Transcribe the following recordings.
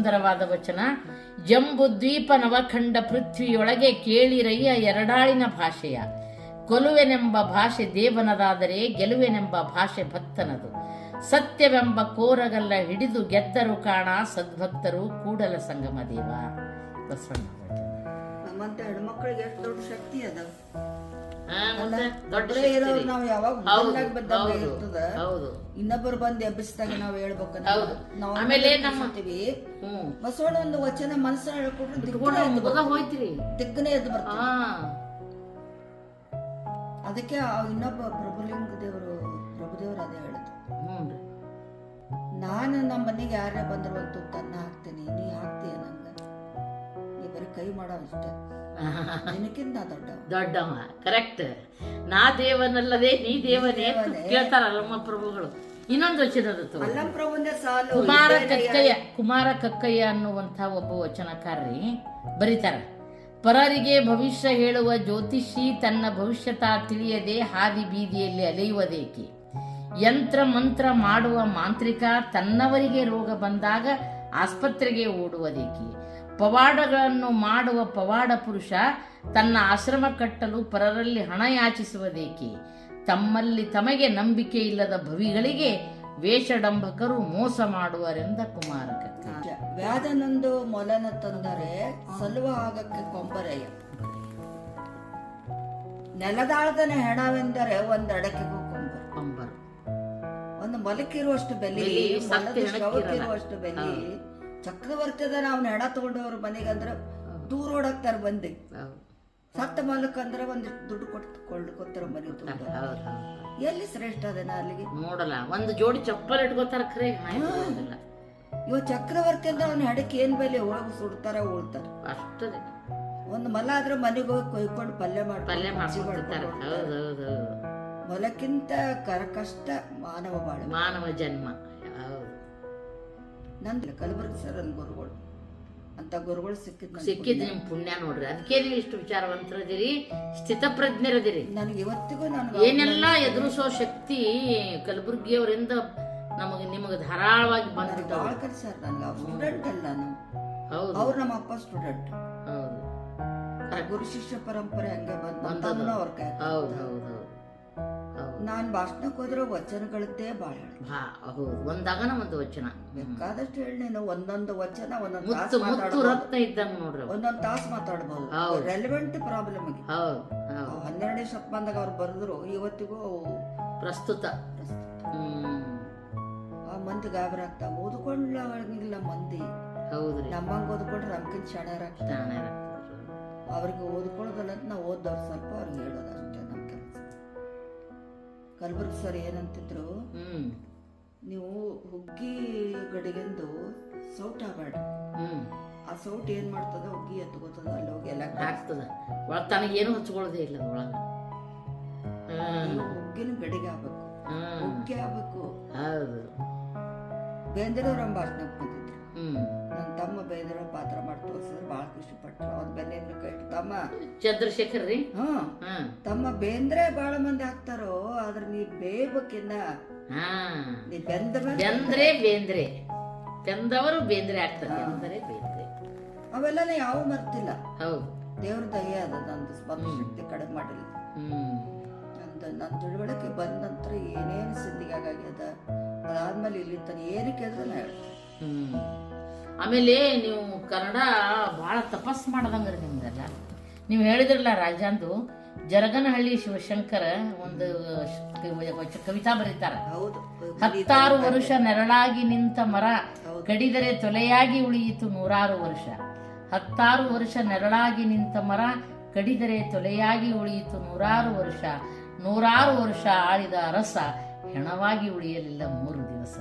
ಸುಂದರವಾದ ವಚನ. ಜಂಬು ದ್ವೀಪ ನವಖಂಡ ಪೃಥ್ವಿಯೊಳಗೆ ಕೇಳಿರಯ್ಯ ಎರಡಾಳಿನ ಭಾಷೆಯ. ಕೊಲುವೆನೆಂಬ ಭಾಷೆ ದೇವನದಾದರೆ ಗೆಲುವೆನೆಂಬ ಭಾಷೆ ಭಕ್ತನದು. ಸತ್ಯವೆಂಬ ಕೋರಗಲ್ಲ ಹಿಡಿದು ಗೆದ್ದರು ಕಾಣ ಸದ್ಭಕ್ತರು ಕೂಡಲ ಸಂಗಮ ದೇವ. ಬಸವಣ್ಣ. ನಮ್ಮಂತ ಹೆಣ್ಮಕ್ಳಿಗೆ ಎಷ್ಟು ದೊಡ್ಡ ಶಕ್ತಿ ಅದ ಇರೋರು. ನಾವ್ ಯಾವಾಗ ಬಂದಾಗ ಇರ್ತದ ಇನ್ನೊಬ್ಬರು ಬಂದು ಎಬ್ಬಿಸಿದಾಗ ನಾವ್ ಹೇಳ್ಬೇಕಂದ್ರೆ ಹೌದು. ನಾವು ಆಮೇಲೆ ಬಸವಣ್ಣ ಒಂದು ವಚನ ಮನಸ್ಸನ್ನ ಹೇಳ್ಕೊಟ್ರೆ ದಿಗ್ಗನೆ ಎದ್ದು ಮುಗದ ಬರ್ತದೆ. ಎದ್ದು ಅದಕ್ಕೆ ಇನ್ನೊಬ್ಬ ಪ್ರಭುಲಿಂಗ ದೇವರು ಪ್ರಭುದೇವರು ಅದೇ ಹೇಳಿದ್ರು. ನಾನು ನಮ್ಮ ಮನೆಗೆ ಯಾರೇ ಬಂದ್ರು ಒಂದು ತುಪ್ಪ ಅನ್ನ ಹಾಕ್ತೀನಿ ನೀ ಹಾಕ್ತೀಯ ನಂಗ ನೀ ಬರೀ ಕೈ ಮಾಡೋ ಅಷ್ಟೇ. ನಿನಕ್ಕಿಂತ ನಾ ದೊಡ್ಡವ ದೊಡ್ಡವ ಕರೆಕ್ಟ್ ನಾ ದೇವನಲ್ಲದೆ ನೀ ದೇವನೇ ಕೇಳ್ತಾರ ಅಲ್ಲಮ್ಮ ಪ್ರಭುಗಳು. ಇನ್ನೊಂದು ವಚನ ಕುಮಾರ? ಕಕ್ಕಯ್ಯ ಕುಮಾರ ಕಕ್ಕಯ್ಯ ಅನ್ನುವಂಥ ಒಬ್ಬ ವಚನಕಾರರಿ ಬರೀತಾರ. ಪರರಿಗೆ ಭವಿಷ್ಯ ಹೇಳುವ ಜ್ಯೋತಿಷಿ ತನ್ನ ಭವಿಷ್ಯತ ತಿಳಿಯದೆ ಹಾದಿ ಬೀದಿಯಲ್ಲಿ ಅಲೆಯುವುದೇಕೆ? ಯಂತ್ರ ಮಂತ್ರ ಮಾಡುವ ಮಾಂತ್ರಿಕ ತನ್ನವರಿಗೆ ರೋಗ ಬಂದಾಗ ಆಸ್ಪತ್ರೆಗೆ ಓಡುವುದೇಕೆ ಪವಾಡಗಳನ್ನು ಮಾಡುವ ಪವಾಡ ಪುರುಷ ತನ್ನ ಆಶ್ರಮ ಕಟ್ಟಲು ಪರರಲ್ಲಿ ಹಣ ಯಾಚಿಸುವುದೇಕೆ ತಮ್ಮಲ್ಲಿ ತಮಗೆ ನಂಬಿಕೆ ಇಲ್ಲದ ಭವಿಗಳಿಗೆ ವೇಷಡಂಬಕರು ಮೋಸ ಮಾಡುವರೆಂದ ಕುಮಾರಕ. ವ್ಯಾಧನೊಂದು ಮೊಲನ ತಂದರೆ ಸಲುವ ಆಗಕ್ಕೆ ಕೊಂಬರೆಯ. ನೆಲದಾಳದನ ಹೆಣವೆಂದರೆ ಒಂದು ಅಡಕೆಗೂ ಕೊಂಬರು ಕೊಂಬರು ಒಂದು ಮೊಲಕ್ಕಿರುವಷ್ಟು ಬೆಲೆ. ಶವಕ್ಕಿರುವಷ್ಟು ಬೆಲೆ ಚಕ್ರವರ್ತದ ನಾವು ಹೆಣ ತಗೊಂಡವ್ರ ಮನೆಗೆ ಅಂದ್ರೆ ದೂರ ಓಡಾಕ್ತಾರ ಬಂದೆ. ಸತ್ತ ಮಾಲಕ ಅಂದ್ರೆ ಒಂದು ದುಡ್ಡು ಕೊಟ್ಟು ಕೊಳ್ಳಿಕೊತ್ತಾರ ಮನೆ ಹೌದು ಹೌದು ಎಲ್ಲಿ ಶ್ರೇಷ್ಠ ಅದೇನ ಅಲ್ಲಿಗೆ? ನೋಡಲ್ಲ ಒಂದು ಜೋಡಿ ಚಪ್ಪಲ್ ಇಟ್ಕೋತಾರ ಖರೆ ಇವ ಚಕ್ರವರ್ತಿ ಅಂದ್ರೆ ಅವ್ನ ಹೆಡಕ್ಕೆ ಏನ್ ಬೆಲೆ ಒಳಗೆ ಸುಡ್ತಾರ ಉಳ್ತಾರ. ಅಷ್ಟೇ. ಒಂದು ಮಲ ಆದ್ರೆ ಮನೆಗೆ ಹೋಗಿ ಕೊಯ್ಕೊಂಡು ಪಲ್ಯ ಮಾಡಿ ಪಲ್ಯ ಮಾಡ್ಕೊತಿರ್ತಾರ ಹೌದು ಹೌದು ಹೌದು ಮೊಲಕ್ಕಿಂತ ಕರ ಕಷ್ಟ ಮಾನವ ಬಾಳು. ಮಾನವ ಜನ್ಮ. ಹೌದು. ಕಲಬುರ್ಗಿ ಸರ್ ಗುರುಗಳು. ಅಂತ ಗುರುಗಳು ಸಿಕ್ಕಿದ್ ಸಿಕ್ಕಿದ್ ನಿಮ್ ಪುಣ್ಯ ನೋಡ್ರಿ. ಅದಕ್ಕೆ ನೀವು ಇಷ್ಟು ವಿಚಾರವಂತರದಿರಿ ಸ್ಥಿತಪ್ರಜ್ಞರದಿರಿ. ನನಗೆ ಇವತ್ತಿಗೂ ನಾನು ಏನೆಲ್ಲ ಎದುರಿಸೋ ಶಕ್ತಿ ಕಲಬುರ್ಗಿಯವರಿಂದ ನಮಗೆ ನಿಮಗೆ ಧಾರಾಳವಾಗಿ ಭಾಳ ಸರ್ ನನಗೆ ಅವ್ರ ಸ್ಟೂಡೆಂಟ್ ಅಲ್ಲ ನಾನು. ಹೌದು. ಅವ್ರು ನಮ್ಮ ಅಪ್ಪ ಸ್ಟೂಡೆಂಟ್ ಹೌದು. ಗುರು ಶಿಷ್ಯ ಪರಂಪರೆ ಹಂಗೆ ಬಂದ. ಅವ್ರ ಕೈ ಹೌದು ಹೌದು ಹೌದು. ನಾನ್ ಭಾಷಣಕ್ಕೆ ಹೋದ್ರೆ ವಚನಗಳದ್ದೇ ಭಾಳ ಒಂದಾಗ ಭಾ ಹೌದು ಒಂದಾಗನ ಒಂದು ವಚನ. ಬೇಕಾದಷ್ಟು ಹೇಳಿ ನೀನು ಒಂದೊಂದು ವಚನ ಒಂದೊಂದು ಮುತ್ತು ತಾಸು ಮುತ್ತು ಮಾತಾಡ್ಬೋದು. ರತ್ನ ಇದ್ದಂಗ ನೋಡ್ರಿ ಅವು. ಒಂದೊಂದು ತಾಸು ಮಾತಾಡ್ಬೋದು. ಹೌದು. ರೆಲಿವೆಂಟ್ ಪ್ರಾಬ್ಲಮ್ ಹೌದು ಹೌದು. ಹನ್ನೆರಡನೇ ಶತಮಾನದಾಗ ಅವ್ರು ಬರೆದ್ರು ಇವತ್ತಿಗೂ ಅವು ಪ್ರಸ್ತುತ. ಹ್ಮ್. ಆ ಮಂದಿ ಗಾಬರಿ ಆಗ್ತಾ ಓದ್ಕೊಳ್ಳಂಗಿಲ್ಲ ಮಂದಿ. ಹೌದ್ರಿ. ನಮ್ಮಂಗ ಓದ್ಕೊಂಡ್ರೆ ನಮ್ಕಿಂತ ಶಾಣ್ಯರ ಜಾಣ ಅವ್ರಿಗೆ ಓದ್ಕೊಳ್ಳೋದಲ್ಲ ನಾವು ಓದ್ದವ್ರು ಸ್ವಲ್ಪ ಅವ್ರಿಗೆ ಹೇಳೋದು ಅಷ್ಟೇ ಕಲಬುರ್ಗಿ ಸರ್ ಏನಂತಿದ್ರು ನೀವು ಹುಗ್ಗಿ ಗಡಿಗೆಂದು ಸೌಟ್ ಆಗಬೇಡ. ಆ ಸೌಟ್ ಏನ್ ಮಾಡ್ತದ? ಹುಗ್ಗಿ ಎತ್ಕೋತದ ಅಲ್ಲಿ ಹೋಗಿ ಎಲ್ಲ ಹಾಕ್ತದ ಒಳಗ್ ತನಗೇನು ಹಚ್ಕೊಳ್ಳೋದೇ ಇಲ್ಲ ಒಳಗೆ ಹುಗ್ಗಿನ ಗಡಿಗೆ ಆಗ್ಬೇಕು. ಹುಗ್ಗಿ ಆಗ್ಬೇಕು. ಹೌದು. ಬೇಂದ್ರವ್ರ ಭಾಷಣಕ್ಕೆ ಬಂದಿದ್ರು. ಹ್ಮ್. ನನ್ನ ತಮ್ಮ ಬೇಂದ್ರ ಪಾತ್ರ ಮಾಡಿ ತೋರಿಸಿದ್ರೆ ಭಾಳ ಖುಷಿ ಪಟ್ರು. ಅವ್ನ ಬೆನ್ನಿನ ಕೈ ತಮ್ಮ ಚಂದ್ರಶೇಖರ್ ರೀ? ಹ್ಮ್ ಹ್ಮ್ ತಮ್ಮ ಬೇಂದ್ರೆ ಬಾಳ ಮಂದಿ ಆಗ್ತಾರೋ ಆದ್ರೆ ನೀ ಬೇಯಬೇಕಿನ್ನ ಹಾ. ನೀ ಬೆಂದ ಬೆಂದ್ರೆ ಬೇಂದ್ರೆ. ಬೆಂದವರು ಬೇಂದ್ರೆ ಆಗ್ತಾರೆ ಬೆಂದರೆ ಬೇಂದ್ರೆ. ಅವೆಲ್ಲ ಯಾವ ಮರ್ತಿಲ್ಲ. ಹೌದು. ದೇವ್ರ ದಯೆ ಅದ ನಂದು ಸ್ಪಂದ ಶಕ್ತಿ ಕಡಿಮೆ ಮಾಡಿಲ್ಲ. ಹ್ಮ್. ನಂದು ನನ್ನ ತಿಳುವಳಿಕೆ ಬಂದ ನಂತರ ಏನೇನು ಸಿದ್ಧಿಗೆ ಆಗಾಗ್ಯದ ಅದಾದ್ಮೇಲೆ ಇಲ್ಲಿ ತನ ಏನಕ್ಕೆ ಕೇಳಿದ್ರೆ ಹೇಳ್ತೀನಿ. ಹ್ಮ್. ಆಮೇಲೆ ನೀವು ಕನ್ನಡ ಭಾಳ ತಪಸ್ ಮಾಡ್ದಂಗ್ರಿ ನಿಮ್ದೆಲ್ಲ. ನೀವು ಹೇಳಿದ್ರಲ್ಲ ರಾಜಾಂದು ಜರಗನಹಳ್ಳಿ ಶಿವಶಂಕರ ಒಂದು ಕವಿತಾ ಬರೀತಾರ. ಹತ್ತಾರು ವರ್ಷ ನೆರಳಾಗಿ ನಿಂತ ಮರ ಕಡಿದರೆ ತೊಲೆಯಾಗಿ ಉಳಿಯಿತು ನೂರಾರು ವರ್ಷ. ಹತ್ತಾರು ವರ್ಷ ನೆರಳಾಗಿ ನಿಂತ ಮರ ಕಡಿದರೆ ತೊಲೆಯಾಗಿ ಉಳಿಯಿತು ನೂರಾರು ವರ್ಷ. ನೂರಾರು ವರ್ಷ ಆಳಿದ ಅರಸ ಹೆಣವಾಗಿ ಉಳಿಯಲಿಲ್ಲ ಮೂರು ದಿವಸ.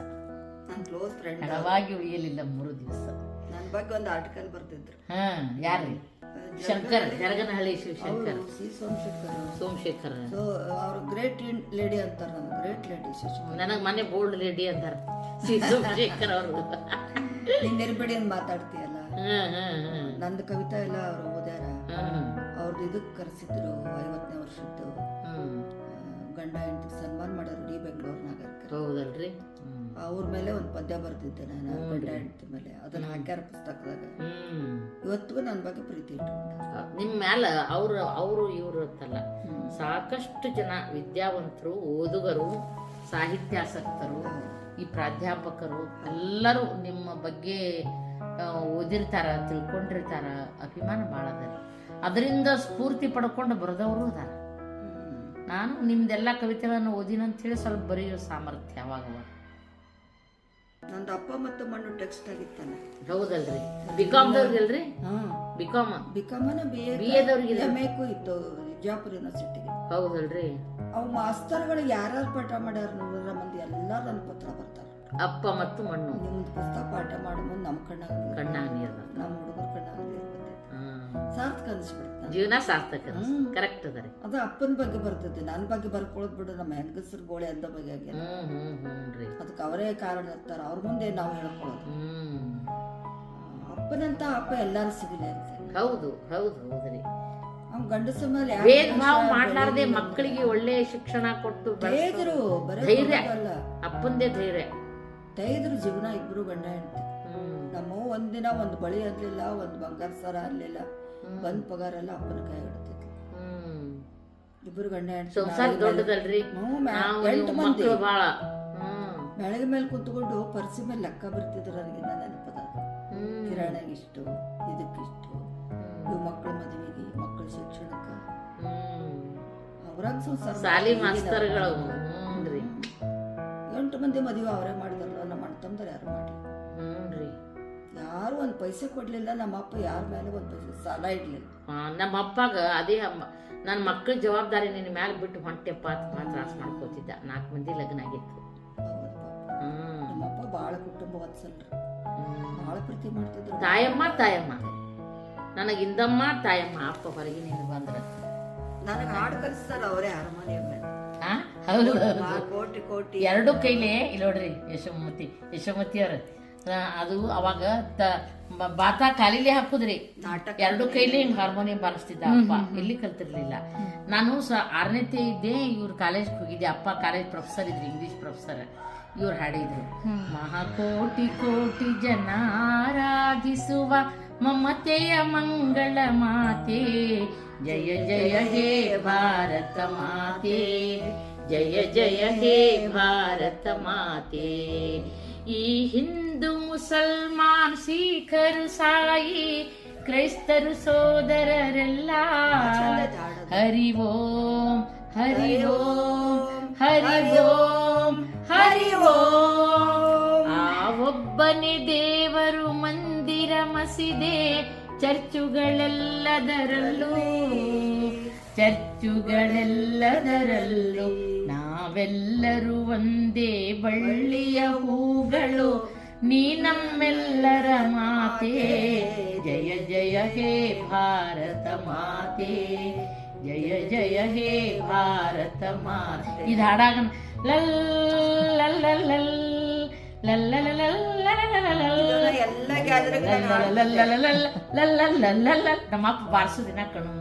ನನ್ನ ಕ್ಲೋಸ್ ಫ್ರೆಂಡ್ ತಡವಾಗಿ ಉಳಿಯಲಿಲ್ಲ ಮೂರು ದಿವಸ. ನನ್ನ ಬಗ್ಗೆ ಒಂದು ಆರ್ಟಿಕಲ್ ಬರ್ತಿದ್ರು ಹಾ ಯಾರು ಶಂಕರ್ ಜರಗನಹಳ್ಳಿ. ಶಿವಶಂಕರ್ ಸಿ ಸೋಮಶೇಖರ್ ಸೋಮಶೇಖರ್. ಸೊ ಅವ್ರು ಗ್ರೇಟ್ ಲೇಡಿ ಅಂತಾರೆ ನಾನು ಗ್ರೇಟ್ ಲೇಡಿ ಶಿವಶಂಕರ್ ನನಗೆ ಮನೆ ಬೋಲ್ಡ್ ಲೇಡಿ ಅಂತಾರೆ. ಸಿ ಸೋಮಶೇಖರ್ ಅವರು. ನೀನ್ ನಿರ್ಬೇಡಿ ಅಂತ ಮಾತಾಡ್ತೀಯಲ್ಲ? ನಂದು ಕವಿತಾ ಎಲ್ಲ ಅವ್ರು ಓದ್ಯಾರ. ಅವ್ರದ್ದು ಇದಕ್ಕೆ ಕರೆಸಿದ್ರು ಐವತ್ತನೇ ವರ್ಷದ್ದು. ಗಂಡ ಹೆಂಡತಿಗೆ ಸನ್ಮಾನ ಮಾಡೋರು ಡಿ ಬೆಂಗಳೂರಿನಾಗ ಹೌದಲ್ರಿ? ಅವ್ರ ಮೇಲೆ ಒಂದು ಪದ್ಯ ಬರ್ತಿದ್ದೆ ನಾನು ಗಂಡ ಹೆಂಡತಿ ಮೇಲೆ. ಅದನ್ನ ಹಾಕ್ಯಾರ ಪುಸ್ತಕದಾಗ. ಇವತ್ತಿಗೂ ನನ್ನ ಬಗ್ಗೆ ಪ್ರೀತಿ ಇಟ್ಕೊಂಡ. ನಿಮ್ಮ ಮ್ಯಾಲ ಅವರು ಅವರು ಇವರು ಅಂತಲ್ಲ. ಸಾಕಷ್ಟು ಜನ ವಿದ್ಯಾವಂತರು ಓದುಗರು ಸಾಹಿತ್ಯಾಸಕ್ತರು ಈ ಪ್ರಾಧ್ಯಾಪಕರು ಎಲ್ಲರೂ ನಿಮ್ಮ ಬಗ್ಗೆ ಓದಿರ್ತಾರ ತಿಳ್ಕೊಂಡಿರ್ತಾರ ಅಭಿಮಾನ ಭಾಳ ಅದ ಅದರಿಂದ ಸ್ಫೂರ್ತಿ ಪಡ್ಕೊಂಡು ಬರೆದವರು ಅದಾರ. ನಾನು ನಿಮ್ದೆಲ್ಲ ಕವಿತೆಗಳನ್ನು ಓದಿನಂತೇಳಿ ಸ್ವಲ್ಪ ಬರೆಯೋ ಸಾಮರ್ಥ್ಯ ಅವಾಗ. ನಂದು ಅಪ್ಪ ಮತ್ತು ಮಣ್ಣು ಟೆಕ್ಸ್ಟ್ ಆಗಿತ್ತಾನೆ ಹೌದಲ್ರಿ? ಬಿಕಾಮ್ದವ್ರಿಗಲ್ರಿ ಹಾಂ. ಬಿಕಾಮ್ ಬಿಕಾಮನ ಬಿ ಎ ಬಿ ಎದವ್ರಿಗೆ ಎಂ ಎಕ್ಕೂ ಇತ್ತು ವಿಜಾಪುರ ಯೂನಿವರ್ಸಿಟಿಗೆ ಹೌದಲ್ರಿ? ಅವು ಮಾಸ್ತರ್ಗಳು ಯಾರ್ಯಾರು ಪಾಠ ಮಾಡ್ಯಾರ ನೂರ ಮಂದಿ ಎಲ್ಲಾರು ನನ್ನ ಪತ್ರ ಬರ್ತಾರೆ. ಅಪ್ಪ ಮತ್ತು ಮಣ್ಣು. ನಿಮ್ದು ಪುಸ್ತಕ ಪಾಠ ಮಾಡೋ ಮುಂದೆ ನಮ್ಮ ಕಣ್ಣಾಗ ಕಣ್ಣಾಗ ನೀರು ನಮ್ಮ ಹುಡುಗರ ಕಣ್ಣಾಗ ನೀರು ಸಾರ್ಥಕ ಅನ್ಸ್ಬಿಡ್ತು. ಜೀವನ ಸಾರ್ಥಕ. ಕರೆಕ್ಟ್ ಅದರಿ. ಅದು ಅಪ್ಪನ ಬಗ್ಗೆ ಬರ್ತೈತಿ ನನ್ನ ಬಗ್ಗೆ ಬರ್ಕೊಳ್ಳೋದು ಬಿಡು ನಮ್ಮ ಹೆಂಗಸರು ಗೋಳೆ ಅಂದ ಬಗ್ಗೆ ಅದಕ್ಕೆ ಅವರೇ ಕಾರಣ ಇರ್ತಾರೆ ಅವ್ರ ಮುಂದೆ ನಾವು ಹೇಳ್ಕೊಳ್ಳೋದು ಅಪ್ಪನಂತ ಅಪ್ಪ ಎಲ್ಲಾರು ಸಿಗಲಿ ಅಂತ. ಹೌದು ಹೌದು ಹೌದ್ರಿ ಗಂಡಸ ಮೇಲೆ ಭೇದ ಭಾವ ಮಾಡ್ಲಾರ್ದೆ ಮಕ್ಕಳಿಗೆ ಒಳ್ಳೆ ಶಿಕ್ಷಣ ಕೊಟ್ಟು ಅಂತ. ಧೈರ್ಯ. ಅಪ್ಪಂದೇ ಧೈರ್ಯ. ತೈದ್ರು ಜೀವನ ಇಬ್ರು ಗಂಡ ಹೆಂಡತಿ. ಹ್ಮ್ ನಮ್ಮ ಒಂದಿನ ಒಂದು ಬಳಿ ಇರಲಿಲ್ಲ ಒಂದು ಬಂಗಾರ ಸರ. ಬಂದ್ ಪಗಾರ ಎಲ್ಲ ಅಪ್ಪನ ಕೈ ಹಿಡ್ತೈತಿ ಇಬ್ಬರು ಇಬ್ರು ಗಂಡ ಸಂಸಾರ ದೊಡ್ಡದಲ್ರಿ? ಎಂಟು ಮಂದಿ. ಬೆಳಗ್ಗೆ ಮೇಲೆ ಕುತ್ಕೊಂಡು ಪರ್ಸಿ ಮೇಲೆ ಲೆಕ್ಕ ಬರ್ತಿದ್ರು ನನಗೆ ನೆನಪದ ಕಿರಾಣಿಗೆ ಇಷ್ಟು ಇದಕ್ಕಿಷ್ಟು. ಇವು ಮಕ್ಕಳ ಮದುವೆಗೆ ಮಕ್ಕಳ ಶಿಕ್ಷಣಕ್ಕೆ. ಅವ್ರಾಗ ಸಂಸಾರ ಸಾಲಿ ಮಾಸ್ತರ್ಗಳು ಎಂಟು ಮಂದಿ ಮದುವೆ ಅವರೇ ಮಾಡಿದ್ರು ನಮ್ಮ ಅಣ್ಣ ಯಾರು ಮಾಡಿ ಒಂದು ಪೈಸೆ ಕೊಡ್ಲಿಲ್ಲ ನಮ್ಮ ಅಪ್ಪ ಯಾರ ಮೇಲೆ ಒಂದು ಪೈಸೆ ಸಾಲ ಇಡ್ಲಿಲ್ಲ. ನಮ್ಮ ಅಪ್ಪಾಗ ಅದೇ ನನ್ನ ಮಕ್ಕಳ ಜವಾಬ್ದಾರಿ ನಿನ್ನ ಮ್ಯಾಲ ಬಿಟ್ಟು ಹೊಂಟೆಪ್ಪ ಅಂತ ತ್ರಾಸ ಮಾಡ್ಕೋತಿದ್ದ. ನಾಲ್ಕು ಮಂದಿ ಲಗ್ನ ಆಗಿತ್ತು. ನಮ್ಮಪ್ಪ ನಮ್ಮ ಅಪ್ಪ ಭಾಳ ಕುಟುಂಬ ವತ್ಸಲ್ರು ಬಹಳ ಪ್ರೀತಿ ಮಾಡ್ತಿದ್ರು. ತಾಯಮ್ಮ ತಾಯಮ್ಮ. ನನಗೆ ಇಂದಮ್ಮ ತಾಯಮ್ಮ ಅಪ್ಪ ಹೊರಗಿನಿಂದ ಬಂದ್ರ. ನನಗೆ ಹಾಡು ಕಲಿಸ್ತಾರ ಅವರೇ ಹಾರ್ಮೋನಿಯಂ ಹೌದು ಕೋಟಿ ಕೋಟಿ. ಎರಡು ಕೈಲೇ ಇಲ್ಲ ನೋಡ್ರಿ ಯಶೋಮತಿ ಯಶೋಮತಿ ಅವ್ರ ಅದು ಅವಾಗ ತ- ಬಾತ ಕಾಲಿಲಿ ಹಾಕುದ್ರಿ. ಎರಡು ಕೈಲಿ ಹಿಂಗ್ ಹಾರ್ಮೋನಿಯಂ ಬಾರಿಸ್ತಿದ್ದ ಅಪ್ಪ. ಎಲ್ಲಿ ಕಲ್ತಿರ್ಲಿಲ್ಲ. ನಾನು ಸ ಆರನೇತೆ ಇದ್ದೆ ಇವ್ರ ಕಾಲೇಜ್ಗೆ ಹೋಗಿದ್ದೆ. ಅಪ್ಪ ಕಾಲೇಜ್ ಪ್ರೊಫೆಸರ್ ಇದ್ರು ಇಂಗ್ಲಿಷ್ ಪ್ರೊಫೆಸರ್ ಇವ್ರು ಹಾಡಿದ್ರು. ಮಹಾಕೋಟಿ ಕೋಟಿ ಜನ ಆರಾಧಿಸುವ ಮಮತೆಯ ಮಂಗಳ ಮಾತೆ. ಜಯ ಜಯ ಹೇ ಭಾರತ ಮಾತೆ. ಜಯ ಜಯ ಹೇ ಭಾರತ ಮಾತೆ. ಈ ಹಿಂದೂ ಮುಸಲ್ಮಾನ್ ಸಿಖರು ಸಾಯಿ ಕ್ರೈಸ್ತರು ಸೋದರರೆಲ್ಲ. ಹರಿ ಓಂ ಹರಿ ಓಂ ಹರಿ ಓಂ ಹರಿ ಓಂ ಆ ಒಬ್ಬನೇ ದೇವರು ಮಂದಿರ ಮಸೀದೆ ಚರ್ಚುಗಳೆಲ್ಲದರಲ್ಲೂ. ಚರ್ಚುಗಳೆಲ್ಲದರಲ್ಲೂ ನಾವೆಲ್ಲರೂ ಒಂದೇ ಬಳ್ಳಿಯ ಹೂಗಳು ನೀ ನಮ್ಮೆಲ್ಲರ ಮಾತೆ ಜಯ ಜಯ ಹೇ ಭಾರತ ಮಾತೆ ಜಯ ಜಯ ಹೇ ಭಾರತ ಮಾತೆ ಇದು ಹಾಡಾಗ ಲಲ್ ಲಲ್ ಲಲ್ ಲಲ್ ಲಲ್ ಲಲ್ ಲಲ್ ಲಲ್ ಲಲ್ ಲಲ್ ಎಲ್ಲ ಗ್ಯಾದರಿಂಗ್ ನಮ್ಮ ಅಪ್ಪ ಬಾರಿಸೋ ದಿನ ಕಣ್ಣು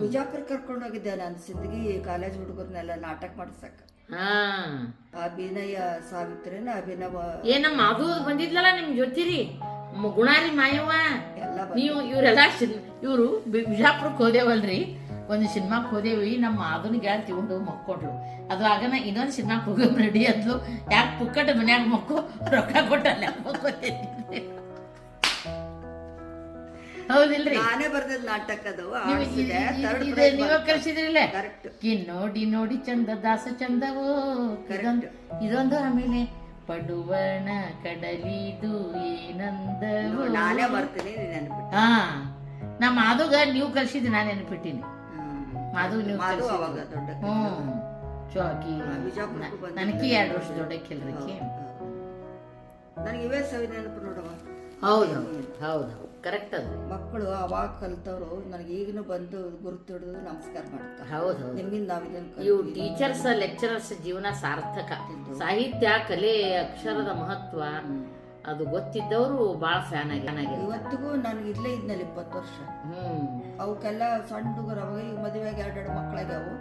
ವಿಜಾಪುರ ಕರ್ಕೊಂಡು ಹೋಗಿದ್ದೆ ನಾನು ಸಿಂದಗಿ ಕಾಲೇಜ್ ಹುಡುಗರ್ನೆಲ್ಲ ನಾಟಕ ಮಾಡ್ಸಕ್ ಹಾ. ಅಭಿನಯ ಸಾವಿತ್ರಿನ ಅಭಿನವ ಏ ನಮ್ಮ ಅದು ಬಂದಿದ್ಲಲ್ಲ ನಿಮ್ ಜೊತಿರಿ ಗುಣಾರಿ ಮಾಯವ್ವ. ಎಲ್ಲ ನೀವು ಇವರೆಲ್ಲ ಇವರು ಬಿಜಾಪುರಕ್ಕೆ ಹೋದೇವಲ್ರಿ? ಒಂದು ಸಿನಿಮಾಕ್ಕೆ ಹೋದೇವಿ ನಮ್ಮ ಅದನ್ನ ಗೆಳತಿ ಒಂದು ಮಕ್ಕೊಂಡ್ರು ಅದು ಆಗನ ಇನ್ನೊಂದು ಸಿನಿಮಾಕ್ಕೆ ಹೋಗೋ ರೆಡಿ ಅಂದ್ಲು. ಯಾಕೆ ಪುಕ್ಕಟ ಮನ್ಯಾಗ ಮಕ್ಕು ರೊಕ್ಕ ಕೊಟ್ಟಲ್ಲ ಹೌದಿಲ್ರಿ? ನಾನೇ ಬರ್ದಿದ್ ನಾಟಕ ನೀವು ಕಿ ನೋಡಿ ನೋಡಿ ಚಂದ ದಾಸ ಚಂದವೋ. ಇದೊಂದು ಇದೊಂದು ಆಮೇಲೆ ಪಡುವಣ ಕಡಲಿದು ಏನಂದವೋ. ನಾನೇ ಬರ್ತೀನಿ ಹಾ. ನಮ್ಮ ಅದುಗ ನೀವು ಕಳ್ಸಿದ್ದು ನಾನು ನೆನಪಿಟ್ಟಿನಿ. ಮಾದು ನೀವು ಕಳ್ಸಿದ್ದು. ಅವಾಗ ದೊಡ್ಡ ಹ್ಞೂ ಚೌಕಿ ಹಾ, ವಿಜಾಪುರಕ್ಕೂ ಬಂದಿದ್ದೆ. ನನಗೆ ಎರಡು ವರ್ಷ ದೊಡ್ಡಕ್ಕಿಲ್ರಿಕಿ ನನಗೆ ಇವೇ ಸವಿ ನೆನಪು ನೋಡವ ಹೌದು ಹೌದು ಕರೆಕ್ಟ್ ಅದು. ಮಕ್ಕಳು ಅವಾಗ ಕಲ್ತವ್ರು ನನಗೆ ಈಗಿನ ಬಂದು ಗುರುತು ಹಿಡಿದು ನಮಸ್ಕಾರ ಮಾಡ್ತಾರೆ. ಹೌದು ನಿಮ್ಗಿಂದ ನಾವ್ ಇವು. ಟೀಚರ್ಸ್ ಲೆಕ್ಚರರ್ಸ್ ಜೀವನ ಸಾರ್ಥಕ. ಸಾಹಿತ್ಯ ಕಲೆ ಅಕ್ಷರದ ಮಹತ್ವ. ಅದು ಗೊತ್ತಿದ್ದವರು ಬಾಳ ಫ್ಯಾನ್ ಆಗಿ ಇವತ್ತಿಗೂ ನಾನು ಇಲ್ಲೇ ಇದ್ನಲ್ಲಿ ಇಪ್ಪತ್ತು ವರ್ಷ. ಹ್ಮ್. ಅವಕ್ಕೆಲ್ಲ ಸಣ್ಣ ಹುಡುಗರು ಅವಾಗ ಈಗ ಮದುವೆಗೆ ಎರಡೆರಡು ಮಕ್ಕಳಾಗ್ಯಾವು.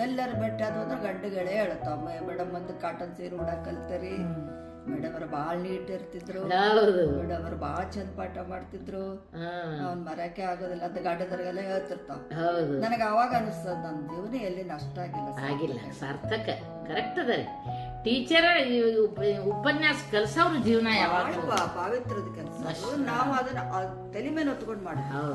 ಎಲ್ಲರೂ ಭೇಟಿ ಆದ್ವು ಅಂದ್ರೆ ಗಂಡುಗಳೇ ಹೇಳ್ತಾವ ಮೇಡಮ್ ಒಂದು ಕಾಟನ್ ಸೀರೆ ಉಡಾಕ್ ಕಲ್ತರಿ. ಮೇಡಮ್ ಅವ್ರು ಭಾಳ ನೀಟ್ ಇರ್ತಿದ್ರು. ಮೇಡಮ್ ಅವ್ರು ಭಾಳ ಚಂದ ಪಾಠ ಮಾಡ್ತಿದ್ರು. ಅವ್ನ್ ಮರಕ್ಕೆ ಆಗೋದಿಲ್ಲ ಅಂತ ಗಂಡದವ್ರಿಗೆಲ್ಲ ಹೇಳ್ತಿರ್ತಾವ. ನನಗೆ ಅವಾಗ ಅನಿಸ್ತದ ನನ್ನ ಜೀವನ ಎಲ್ಲಿ ನಷ್ಟ ಆಗಿಲ್ಲ ಆಗಿಲ್ಲ ಸಾರ್ಥಕ. ಕರೆಕ್ಟ್ ಅದ ರೀ. ಟೀಚರ್ ಉಪನ್ಯಾಸ ಕಲ್ಸವ್ರ ಜೀವನ ಯಾವಾಗ ಪಾವಿತ್ರದ ಕೆಲಸ. ನಾವು ಅದನ್ನ ತಲೆ ಮೇಲೆ ಹೊತ್ಕೊಂಡು ಮಾಡಿ ಹೌದು.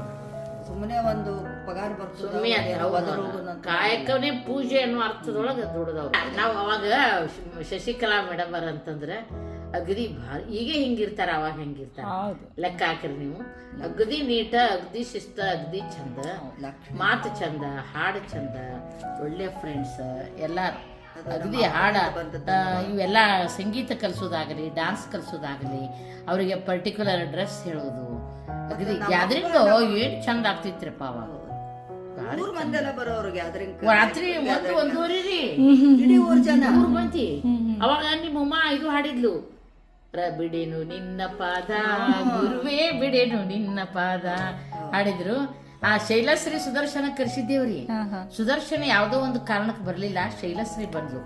ಸುಮ್ಮನೆ ಒಂದು ಪಗಾರ ಸುಮ್ಮನೆ ಬರ್ತದೆ ಕಾಯಕವೇ ಪೂಜೆ ಅನ್ನೋ ಅರ್ಥದೊಳಗೆ ದುಡ್ದವ್ರು. ನಾವು ಅವಾಗ ಶಶಿಕಲಾ ಮೇಡಮ್ ಅವ್ರ ಅಂತಂದ್ರೆ ಅಗದಿ ಭಾರಿ ಈಗ ಹಿಂಗಿರ್ತಾರ ಅವಾಗ ಹೆಂಗಿರ್ತಾರ? ಲೆಕ್ಕ ಹಾಕ್ರಿ ನೀವು. ಅಗದಿ ನೀಟ ಅಗದಿ ಶಿಸ್ತ ಅಗದಿ ಚಂದ ಮಾತು ಚಂದ ಹಾಡು ಚಂದ ಒಳ್ಳೆ ಫ್ರೆಂಡ್ಸ್ ಎಲ್ಲ ಅಗದಿ ಹಾಡ. ಇವೆಲ್ಲ ಸಂಗೀತ ಕಲಿಸೋದಾಗಲಿ ಡಾನ್ಸ್ ಕಲಿಸೋದಾಗಲಿ ಅವರಿಗೆ ಪರ್ಟಿಕ್ಯುಲರ್ ಡ್ರೆಸ್ ಹೇಳೋದು. ಅಗದಿ ಗ್ಯಾದರಿಂಗ್ ಏನ್ ಚಂದ ಆಗ್ತಿತ್ರಿಪ್ಪ ಅವಾಗ ರಾತ್ರಿ ಒಂದು ಒಂದೂವರೆ ರೀ ಮೂರು ಮಂದಿ ಅವಾಗ ನಿಮ್ಮಮ್ಮ ಇದು ಹಾಡಿದ್ಲು. ಬಿಡೇನು ನಿನ್ನ ಪಾದ ಗುರುವೇ ಬಿಡೇನು ನಿನ್ನ ಪಾದ. ಹಾಡಿದ್ರು. ಆ ಶೈಲಶ್ರೀ ಸುದರ್ಶನ ಕರೆಸಿದ್ದೇವ್ರಿ. ಸುದರ್ಶನ ಯಾವ್ದೋ ಒಂದು ಕಾರಣಕ್ಕೆ ಬರ್ಲಿಲ್ಲ ಶೈಲಶ್ರೀ ಬಂದ್ಲು.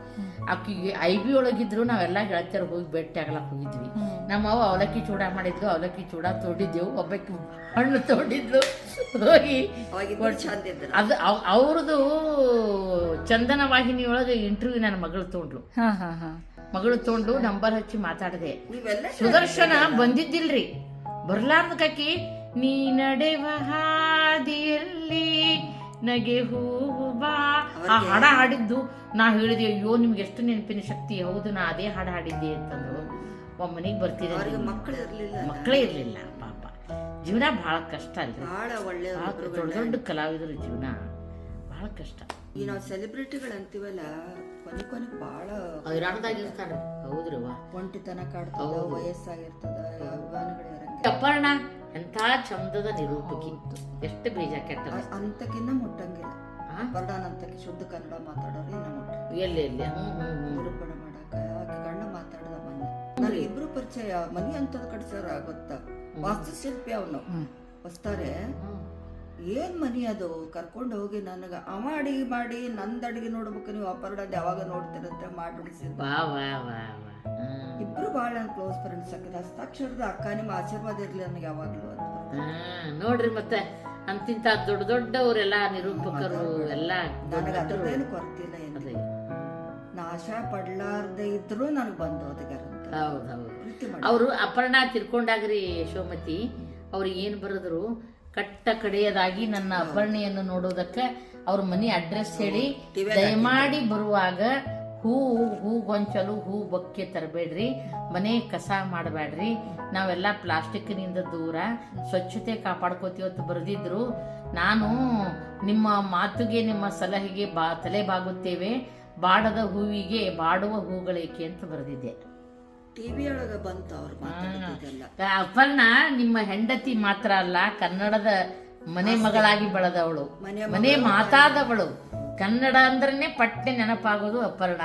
ಆಕಿಗೆ ಐ ಬಿ ಒಳಗಿದ್ರು ನಾವೆಲ್ಲ ಗೆಳತಿಯರು ಹೋಗಿ ಭೇಟಿ ಆಗ್ಲಕ್ ಹೋಗಿದ್ವಿ. ನಮ್ಮ ಅವ್ವ ಅವಲಕ್ಕಿ ಚೂಡ ಮಾಡಿದ್ಲು ಅವಲಕ್ಕಿ ಚೂಡ ತೋಡಿದ್ದೆವು ಒಬ್ಬಕ್ಕೆ ಹಣ್ಣು ತೋಡಿದ್ಲು. ಹೋಗಿ ಅದು ಅವ್- ಅವ್ರದ್ದು ಚಂದನ ವಾಹಿನಿ ಒಳಗೆ ಇಂಟರ್ವ್ಯೂ ನನ್ನ ಮಗಳು ತೊಗೊಂಡ್ಲು ಮಗಳು ತೊಗೊಂಡು ನಂಬರ್ ಹಚ್ಚಿ ಮಾತಾಡಿದೆ. ಸುದರ್ಶನ ಬಂದಿದ್ದಿಲ್ರಿ. ಬರ್ಲಾರ್ದಕ್ಕಿ ನೀ ನಡೆವ ಹಾದಿಯಲ್ಲಿ ನಗೆ ಹೂವು ಬಾ. ಆ ಹಾಡ ಹಾಡಿದ್ದು ನಾ ಹೇಳಿದೆ ಅಯ್ಯೋ ನಿಮ್ಗೆ ಎಷ್ಟು ನೆನಪಿನ ಶಕ್ತಿ? ಹೌದು ನಾ ಅದೇ ಹಾಡು ಹಾಡಿದ್ದೆ ಅಂತಂದ್ರು. ಒಮ್ಮನಿಗೆ ಮನೆಗೆ ಬರ್ತಿದ್ದೆ ಮಕ್ಕಳು ಇರ್ಲಿಲ್ಲ. ಮಕ್ಕಳೇ ಇರಲಿಲ್ಲ ಪಾಪ. ಜೀವನ ಬಹಳ ಕಷ್ಟ ಅಲ್ರಿ. ದೊಡ್ಡ ದೊಡ್ಡ ಕಲಾವಿದರ ಜೀವನ. ಬಹಳ ಕಷ್ಟ. ಈ ನಾವು ಸೆಲೆಬ್ರಿಟಿಗಳು ಅಂತೀವಲ್ಲ ಕೊನೆ ಕೊನೆ ಬಹಳ ಹೈರಾಣದಾಗಿರ್ತಾರೆ. ಹೌದ್ರವ್ವ ಒಂಟಿತನ ಕಾಡ್ತದ ವಯಸ್ಸಾಗಿರ್ತದ ಅಪರ್ಣ ಎಂಥ ಚಂದದ ನಿರೂಪಕಿ ಎಷ್ಟು ಬೀಜ ಕೆಟ್ಟ ಅಂತಕಿನ್ನ ಮುಟ್ಟಂಗಿಲ್ಲ. ಅಂತಕ್ಕೆ ಶುದ್ಧ ಕನ್ನಡ ಮಾತಾಡೋರು ಇನ್ನ ಮುಟ್ಟ ಎಲ್ಲಿ ಎಲ್ಲಿ? ನಿರೂಪಣೆ ಮಾಡಕ ಆಕೆ ಗಂಡ ಮಾತಾಡದ ಮೊನ್ನೆ ನನಗೆ ಇಬ್ರು ಪರಿಚಯ ಮನಿ ಅಂತದ್ ಕಟ್ಸಾರ ಗೊತ್ತ? ವಾಸ್ತುಶಿಲ್ಪಿ ಅವನು. ಹೊಸ್ತಾರೆ. ಏನ್ ಮನಿ ಅದು? ಕರ್ಕೊಂಡು ಹೋಗಿ ನನಗೆ ಅವ ಅಡಿಗೆ ಮಾಡಿ ನಂದು ಅಡಿಗೆ ನೋಡ್ಬೇಕು ನೀವು ಅಪರಡ ಯಾವಾಗ ನೋಡ್ತೀರಂತ ಮಾಡಿ ಉಳಿಸಿದ್ ವಾ ವಾ ವಾ ವಾ. ಹ್ಮ್. ಇಬ್ರು ಭಾಳ ನನ್ನ ಕ್ಲೋಸ್ ಫ್ರೆಂಡ್ಸ್ ಹಾಕಿದ ಹಸ್ತಾಕ್ಷರದ ಅಕ್ಕ ನಿಮ್ಮ ಆಶೀರ್ವಾದ ಇರ್ಲಿ ನನಗೆ ಯಾವಾಗಲೂ ಅಂತ. ಹಾ, ನೋಡ್ರಿ ಮತ್ತೆ ಅಂತಿಂತ ದೊಡ್ಡ ದೊಡ್ಡವರೆಲ್ಲ ನಿರೂಪಕರು ಎಲ್ಲ ನನಗೆ ಅದರದ್ದೇನು ಕೊರತೆ ಕೊರತಿಲ್ಲ ಏನು ಅದೇ. ನಾಶ ಪಡ್ಲಾರ್ದೆ ಇದ್ರು ನನಗೆ ಬಂದು ಅದಕ್ಕೆ ಹೌದು ಹೌದು. ಪ್ರೀತಿ ಮಾಡಿ. ಅವರು ಅಪರ್ಣ ತಿರ್ಕೊಂಡಾಗ್ರಿ ಯಶೋಮತಿ ಅವ್ರಿಗೆ ಏನು ಬರೆದ್ರು ಕಟ್ಟ ಕಡೆಯದಾಗಿ ನನ್ನ ಅಪರ್ಣೆಯನ್ನು ನೋಡೋದಕ್ಕೆ ಅವ್ರ ಮನೆ ಅಡ್ರೆಸ್ ಹೇಳಿ. ದಯಮಾಡಿ ಬರುವಾಗ ಹೂ ಹೂ ಗೊಂಚಲು ಹೂ ಬೊಕ್ಕೆ ತರಬೇಡ್ರಿ. ಮನೆ ಕಸ ಮಾಡಬೇಡ್ರಿ. ನಾವೆಲ್ಲ ಪ್ಲಾಸ್ಟಿಕ್ನಿಂದ ದೂರ ಸ್ವಚ್ಛತೆ ಕಾಪಾಡ್ಕೋತೀವಿ ಅಂತ ಬರೆದಿದ್ರು. ನಾನು ನಿಮ್ಮ ಮಾತುಗೆ ನಿಮ್ಮ ಸಲಹೆಗೆ ಬಾ ತಲೆ ಬಾಗುತ್ತೇವೆ ಬಾಡದ ಹೂವಿಗೆ ಬಾಡುವ ಹೂಗಳೇಕೆ ಅಂತ ಬರೆದಿದ್ದೆ. ಟಿವಿ ಒಳಗ ಬಂತು ಅವ್ರು ಮಾತಾಡಿದ್ದೆಲ್ಲ. ಅಪರ್ಣ ನಿಮ್ಮ ಹೆಂಡತಿ ಮಾತ್ರ ಅಲ್ಲ ಕನ್ನಡದ ಮನೆ ಮಗಳಾಗಿ ಬೆಳೆದವಳು. ಮನೆ ಮನೆ ಮಾತಾದವಳು. ಕನ್ನಡ ಅಂದ್ರೆ ಪಟ್ಟೆ ನೆನಪಾಗೋದು ಅಪರ್ಣ